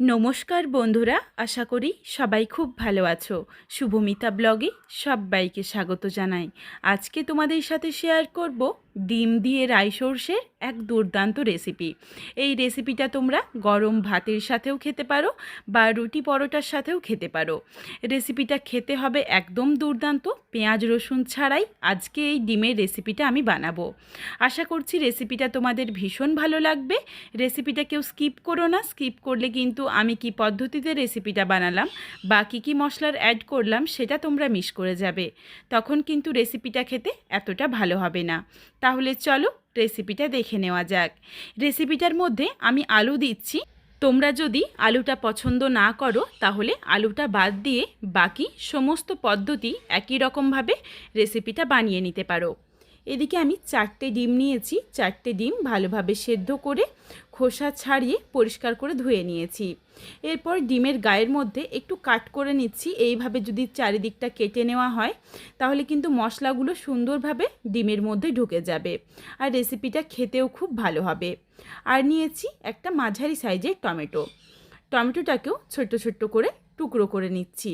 নমস্কার বন্ধুরা, আশা করি সবাই খুব ভালো আছো। শুভমিতা ব্লগে সবাইকে স্বাগত জানাই। আজকে তোমাদের সাথে শেয়ার করব ডিম দিয়ে রাই সর্ষের এক দুর্দান্ত রেসিপি এই রেসিপিটা তোমরা গরম ভাতের সাথেও খেতে পারো বা রুটি পরোটার সাথেও খেতে পারো। রেসিপিটা খেতে হবে একদম দুর্দান্ত, পেঁয়াজ রসুন ছাড়াই আজকে এই ডিমের রেসিপিটা আমি বানাবো। আশা করছি রেসিপিটা তোমাদের ভীষণ ভালো লাগবে। রেসিপিটা কেউ স্কিপ করো না স্কিপ করলে কিন্তু আমি কি পদ্ধতিতে রেসিপিটা বানালাম বা কী কী মশলার অ্যাড করলাম সেটা তোমরা মিস করে যাবে। তখন কিন্তু রেসিপিটা খেতে এতটা ভালো হবে না। তাহলে চলো রেসিপিটা দেখে নেওয়া যাক। রেসিপিটার মধ্যে আমি আলু দিচ্ছি। তোমরা যদি আলুটা পছন্দ না করো, তাহলে আলুটা বাদ দিয়ে বাকি সমস্ত পদ্ধতি একই রকমভাবে রেসিপিটা বানিয়ে নিতে পারো। এদিকে আমি চারটে ডিম নিয়েছি। চারটে ডিম ভালোভাবে সেদ্ধ করে খোসা ছাড়িয়ে পরিষ্কার করে ধুয়ে নিয়েছি। এরপর ডিমের গায়ের মধ্যে একটু কাট করে নিচ্ছি। এইভাবে যদি চারিদিকটা কেটে নেওয়া হয়, তাহলে কিন্তু মশলাগুলো সুন্দরভাবে ডিমের মধ্যে ঢুকে যাবে আর রেসিপিটা খেতেও খুব ভালো হবে। আর নিয়েছি একটা মাঝারি সাইজের টমেটো। টমেটোটাকেও ছোট্ট ছোট্ট করে টুকরো করে নিচ্ছি।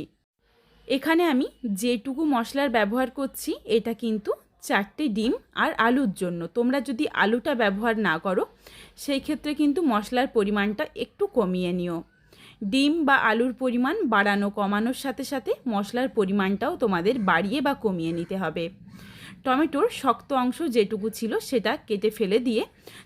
এখানে আমি যেটুকু মশলার ব্যবহার করছি, এটা কিন্তু চারটে ডিম আর আলুর জন্য। তোমরা যদি আলুটা ব্যবহার না করো, সেই ক্ষেত্রে কিন্তু মশলার পরিমাণটা একটু কমিয়ে নিও। ডিম বা আলুর পরিমাণ বাড়ানো, কমানোর সাথে সাথে মশলার পরিমাণটাও তোমাদের বাড়িয়ে বা কমিয়ে নিতে হবে। টমেটোর শক্ত অংশ যেটুকু ছিল সেটা কেটে ফেলে দিয়ে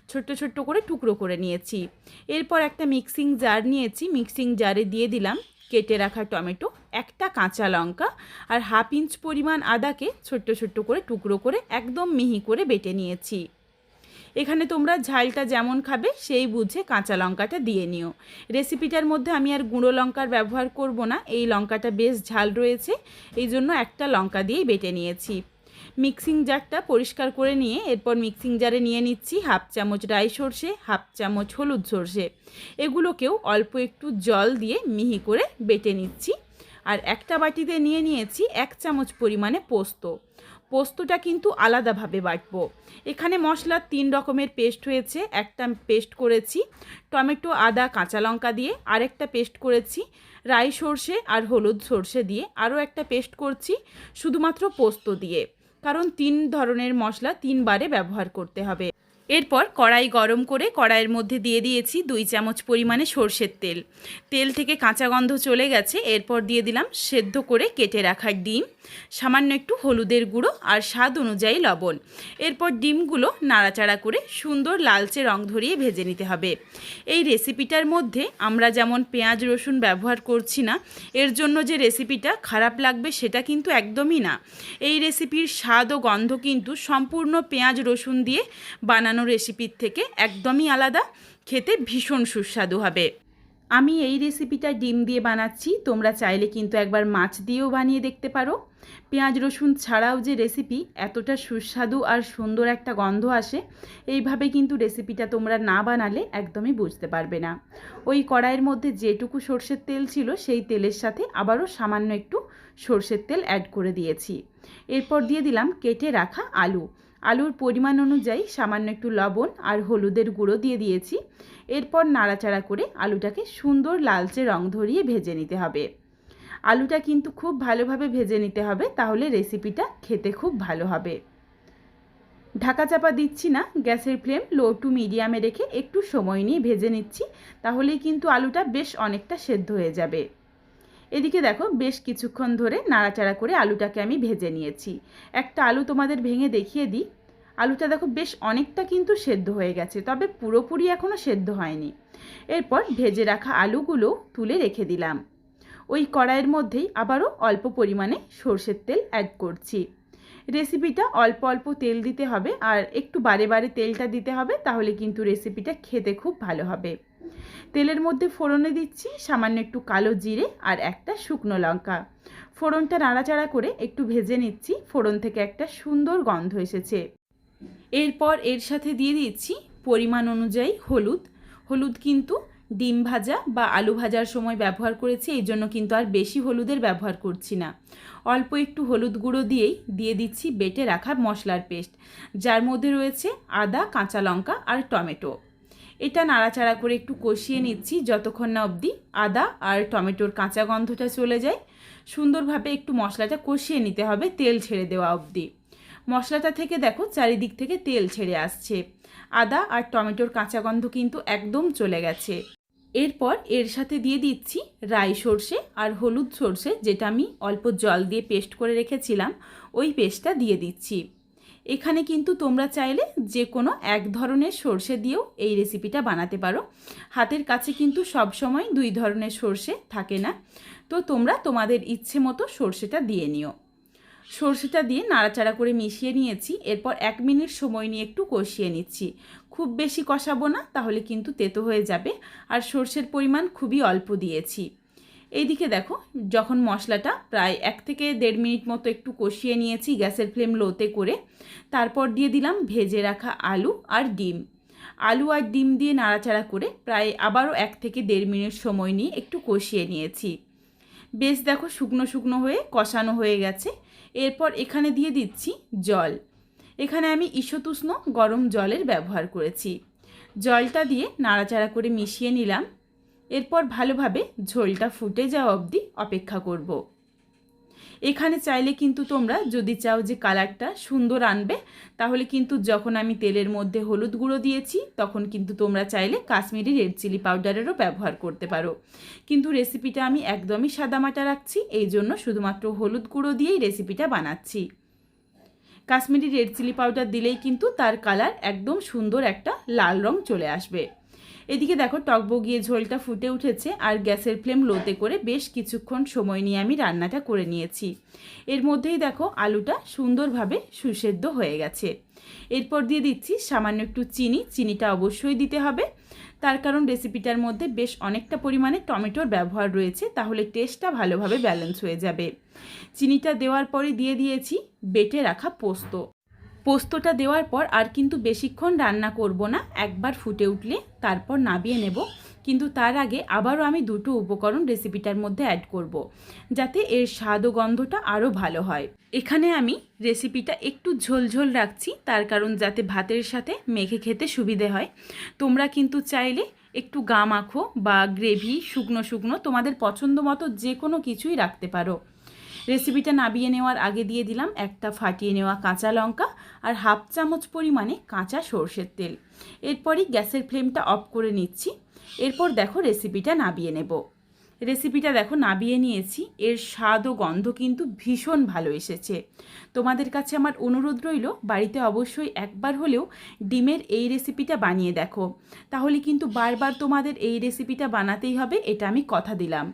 ছোট্ট ছোট্ট করে টুকরো করে নিয়েছি। এরপর একটা মিক্সিং জার নিয়েছি। মিক্সিং জারে দিয়ে দিলাম কেটে রাখা টমেটো, একটা কাঁচা লঙ্কা আর হাফ ইঞ্চ পরিমাণ আদাকে ছোট্ট ছোট্ট করে টুকরো করে একদম মিহি করে বেটে নিয়েছি। এখানে তোমরা ঝালটা যেমন খাবে সেই বুঝে কাঁচা লঙ্কাটা দিয়ে নিও। রেসিপিটার মধ্যে আমি আর গুঁড়ো লঙ্কার ব্যবহার করব না, এই লঙ্কাটা বেশ ঝাল রয়েছে এই জন্য একটা লঙ্কা দিয়েই বেটে নিয়েছি। মিক্সিং জারটা পরিষ্কার করে নিয়ে এরপর মিক্সিং জারে নিয়ে নিচ্ছি হাফ চামচ রাই সর্ষে, হাফ চামচ হলুদ সর্ষে। এগুলোকেও অল্প একটু জল দিয়ে মিহি করে বেটে নিচ্ছি। আর একটা বাটিতে নিয়ে নিয়েছি এক চামচ পরিমাণে পোস্ত। পোস্তটা কিন্তু আলাদাভাবে বাটবো। এখানে মশলার তিন রকমের পেস্ট হয়েছে। একটা পেস্ট করেছি টমেটো, আদা, কাঁচা লঙ্কা দিয়ে। আরেকটা পেস্ট করেছি রাই সর্ষে আর হলুদ সর্ষে দিয়ে। আরও একটা পেস্ট করছি শুধুমাত্র পোস্ত দিয়ে। কারণ তিন ধরনের মশলা তিনবারে ব্যবহার করতে হবে। এরপর কড়াই গরম করে কড়াইয়ের মধ্যে দিয়ে দিয়েছি দুই চামচ পরিমাণে সর্ষের তেল। তেল থেকে কাঁচা গন্ধ চলে গেছে, এরপর দিয়ে দিলাম সেদ্ধ করে কেটে রাখা ডিম, সামান্য একটু হলুদের গুঁড়ো আর স্বাদ অনুযায়ী লবণ। এরপর ডিমগুলো নাড়াচাড়া করে সুন্দর লালচে রং ধরিয়ে ভেজে নিতে হবে। এই রেসিপিটার মধ্যে আমরা যেমন পেঁয়াজ রসুন ব্যবহার করছি না, এর জন্য যে রেসিপিটা খারাপ লাগবে সেটা কিন্তু একদমই না। এই রেসিপির স্বাদ ও গন্ধ কিন্তু সম্পূর্ণ পেঁয়াজ রসুন দিয়ে বানানো রেসিপির থেকে একদমই আলাদা, খেতে ভীষণ সুস্বাদু হবে। আমি এই রেসিপিটা ডিম দিয়ে বানাচ্ছি, তোমরা চাইলে কিন্তু একবার মাছ দিয়েও বানিয়ে দেখতে পারো। পেঁয়াজ, রসুন ছাড়াও যে রেসিপি এতটা সুস্বাদু আর সুন্দর একটা গন্ধ আসে, এইভাবে কিন্তু রেসিপিটা তোমরা না বানালে একদমই বুঝতে পারবে না। ওই কড়াইয়ের মধ্যে যেটুকু সর্ষের তেল ছিল, সেই তেলের সাথে আবারও সামান্য একটু সর্ষের তেল অ্যাড করে দিয়েছি। এরপর দিয়ে দিলাম কেটে রাখা আলু। আলুর পরিমাণ অনুযায়ী সামান্য একটু লবণ আর হলুদের গুঁড়ো দিয়ে দিয়েছি। এরপর নাড়াচাড়া করে আলুটাকে সুন্দর লালচে রং ধরিয়ে ভেজে নিতে হবে। আলুটা কিন্তু খুব ভালোভাবে ভেজে নিতে হবে, তাহলে রেসিপিটা খেতে খুব ভালো হবে। ঢাকা চাপা দিচ্ছি না, গ্যাসের ফ্লেম লো টু মিডিয়ামে রেখে একটু সময় নিয়ে ভেজে নিচ্ছি, তাহলেই কিন্তু আলুটা বেশ অনেকটা সেদ্ধ হয়ে যাবে। এদিকে দেখো, বেশ কিছুক্ষণ ধরে নাড়াচাড়া করে আলুটাকে আমি ভেজে নিয়েছি। একটা আলু তোমাদের ভেঙে দেখিয়ে দিই। আলুটা দেখো বেশ অনেকটা কিন্তু সেদ্ধ হয়ে গেছে, তবে পুরোপুরি এখনও সেদ্ধ হয়নি। এরপর ভেজে রাখা আলুগুলো তুলে রেখে দিলাম। ওই কড়াইয়ের মধ্যেই আবারও অল্প পরিমাণে সর্ষের তেল অ্যাড করছি। রেসিপিটা অল্প অল্প তেল দিতে হবে, আর একটু বারে বারে তেলটা দিতে হবে, তাহলে কিন্তু রেসিপিটা খেতে খুব ভালো হবে। তেলের মধ্যে ফোড়নে দিচ্ছি সামান্য একটু কালো জিরে আর একটা শুকনো লঙ্কা। ফোড়নটা নাড়াচাড়া করে একটু ভেজে নিচ্ছি, ফোড়ন থেকে একটা সুন্দর গন্ধ এসেছে। এরপর এর সাথে দিয়ে দিচ্ছি পরিমাণ অনুযায়ী হলুদ। হলুদ কিন্তু ডিম ভাজা বা আলু ভাজার সময় ব্যবহার করেছি, এই জন্য কিন্তু আর বেশি হলুদের ব্যবহার করছি না। অল্প একটু হলুদ গুঁড়ো দিয়েই দিয়ে দিচ্ছি বেটে রাখা মশলার পেস্ট, যার মধ্যে রয়েছে আদা, কাঁচা লঙ্কা আর টমেটো। এটা নাড়াচাড়া করে একটু কষিয়ে নিচ্ছি যতক্ষণ না অবধি আদা আর টমেটোর কাঁচা গন্ধটা চলে যায়। সুন্দরভাবে একটু মশলাটা কষিয়ে নিতে হবে তেল ছেড়ে দেওয়া অবধি। মশলাটা থেকে দেখো চারিদিক থেকে তেল ছেড়ে আসছে। আদা আর টমেটোর কাঁচা গন্ধ কিন্তু একদম চলে গেছে। এরপর এর সাথে দিয়ে দিচ্ছি রাই সর্ষে আর হলুদ সর্ষে যেটা আমি অল্প জল দিয়ে পেস্ট করে রেখেছিলাম, ওই পেস্টটা দিয়ে দিচ্ছি। এখানে কিন্তু তোমরা চাইলে যে কোনো এক ধরনের সর্ষে দিয়েও এই রেসিপিটা বানাতে পারো। হাতের কাছে কিন্তু সব সময় দুই ধরনের সর্ষে থাকে না। তো তোমরা তোমাদের ইচ্ছে মতো সর্ষেটা দিয়ে নিও। সর্ষেটা দিয়ে নাড়াচাড়া করে মিশিয়ে নিয়েছি। এরপর এক মিনিট সময় নিয়ে একটু কষিয়ে নিচ্ছি। খুব বেশি কষাবো না, তাহলে কিন্তু তেতো হয়ে যাবে। আর সর্ষের পরিমাণ খুবই অল্প দিয়েছি। এইদিকে দেখো, যখন মশলাটা প্রায় এক থেকে দেড় মিনিট মতো একটু কষিয়ে নিয়েছি গ্যাসের ফ্লেম লোতে করে, তারপর দিয়ে দিলাম ভেজে রাখা আলু আর ডিম। আলু আর ডিম দিয়ে নাড়াচাড়া করে প্রায় আবারও এক থেকে দেড় মিনিট সময় নিয়ে একটু কষিয়ে নিয়েছি। বেশ দেখো শুকনো শুকনো হয়ে কষানো হয়ে গেছে। এরপর এখানে দিয়ে দিচ্ছি জল। এখানে আমি ঈশতুষ্ণ গরম জলের ব্যবহার করেছি। জলটা দিয়ে নাড়াচাড়া করে মিশিয়ে নিলাম। এরপর ভালোভাবে ঝোলটা ফুটে যাওয়া অবধি অপেক্ষা করব। এখানে চাইলে কিন্তু তোমরা যদি চাও যে কালারটা সুন্দর আনবে, তাহলে কিন্তু যখন আমি তেলের মধ্যে হলুদ গুঁড়ো দিয়েছি, তখন কিন্তু তোমরা চাইলে কাশ্মীরি রেড চিলি পাউডারেরও ব্যবহার করতে পারো। কিন্তু রেসিপিটা আমি একদমই সাদামাটা রাখছি, এই জন্য শুধুমাত্র হলুদ গুঁড়ো দিয়েই রেসিপিটা বানাচ্ছি। কাশ্মীরি রেড চিলি পাউডার দিলেই কিন্তু তার কালার একদম সুন্দর একটা লাল রং চলে আসবে। এদিকে দেখো টকবগিয়ে ঝোলটা ফুটে উঠেছে আর গ্যাসের ফ্লেম লোতে করে বেশ কিছুক্ষণ সময় নিয়ে আমি রান্নাটা করে নিয়েছি। এর মধ্যেই দেখো আলুটা সুন্দরভাবে সুসেদ্ধ হয়ে গেছে। এরপর দিয়ে দিচ্ছি সামান্য একটু চিনি, চিনিটা অবশ্যই দিতে হবে। তার কারণ রেসিপিটার মধ্যে বেশ অনেকটা পরিমাণে টমেটোর ব্যবহার রয়েছে, তাহলে টেস্টটা ভালোভাবে ব্যালেন্স হয়ে যাবে। চিনিটা দেওয়ার পরে দিয়ে দিয়েছি বেটে রাখা পোস্ত। পোস্তটা দেওয়ার পর আর কিন্তু বেশিক্ষণ রান্না করব না, একবার ফুটে উঠলে তারপর নাবিয়ে নেব। কিন্তু তার আগে আবারও আমি দুটো উপকরণ রেসিপিটার মধ্যে অ্যাড করব। যাতে এর স্বাদ ও গন্ধটা আরও ভালো হয়। এখানে আমি রেসিপিটা একটু ঝোলঝোল রাখছি, তার কারণ যাতে ভাতের সাথে মেখে খেতে সুবিধে হয়। তোমরা কিন্তু চাইলে একটু গা মাখো বা গ্রেভি শুকনো শুকনো তোমাদের পছন্দ মতো যে কোনো কিছুই রাখতে পারো। রেসিপিটা নাবিয়ে নেওয়ার আগে দিয়ে দিলাম একটা ফাটিয়ে নেওয়া কাঁচা লঙ্কা আর হাফ চামচ পরিমাণে কাঁচা সর্ষের তেল। এরপরই গ্যাসের ফ্লেমটা অফ করে নিচ্ছি। এরপর দেখো রেসিপিটা নাবিয়ে নেব। রেসিপিটা দেখো, নাবিয়ে নিয়েছি। এর স্বাদ ও গন্ধ কিন্তু ভীষণ ভালো এসেছে। তোমাদের কাছে আমার অনুরোধ রইল, বাড়িতে অবশ্যই একবার হলেও ডিমের এই রেসিপিটা বানিয়ে দেখো। তাহলে কিন্তু বারবার তোমাদের এই রেসিপিটা বানাতেই হবে, এটা আমি কথা দিলাম।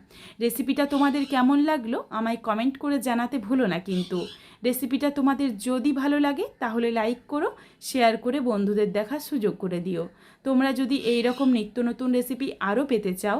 রেসিপিটা তোমাদের কেমন লাগল, আমায় কমেন্ট করে জানাতে ভুলো না কিন্তু। রেসিপিটা তোমাদের যদি ভালো লাগে, তাহলে লাইক করো শেয়ার করে বন্ধুদের দেখার সুযোগ করে দিও। তোমরা যদি এই রকম নিত্য নতুন রেসিপি আরও পেতে চাও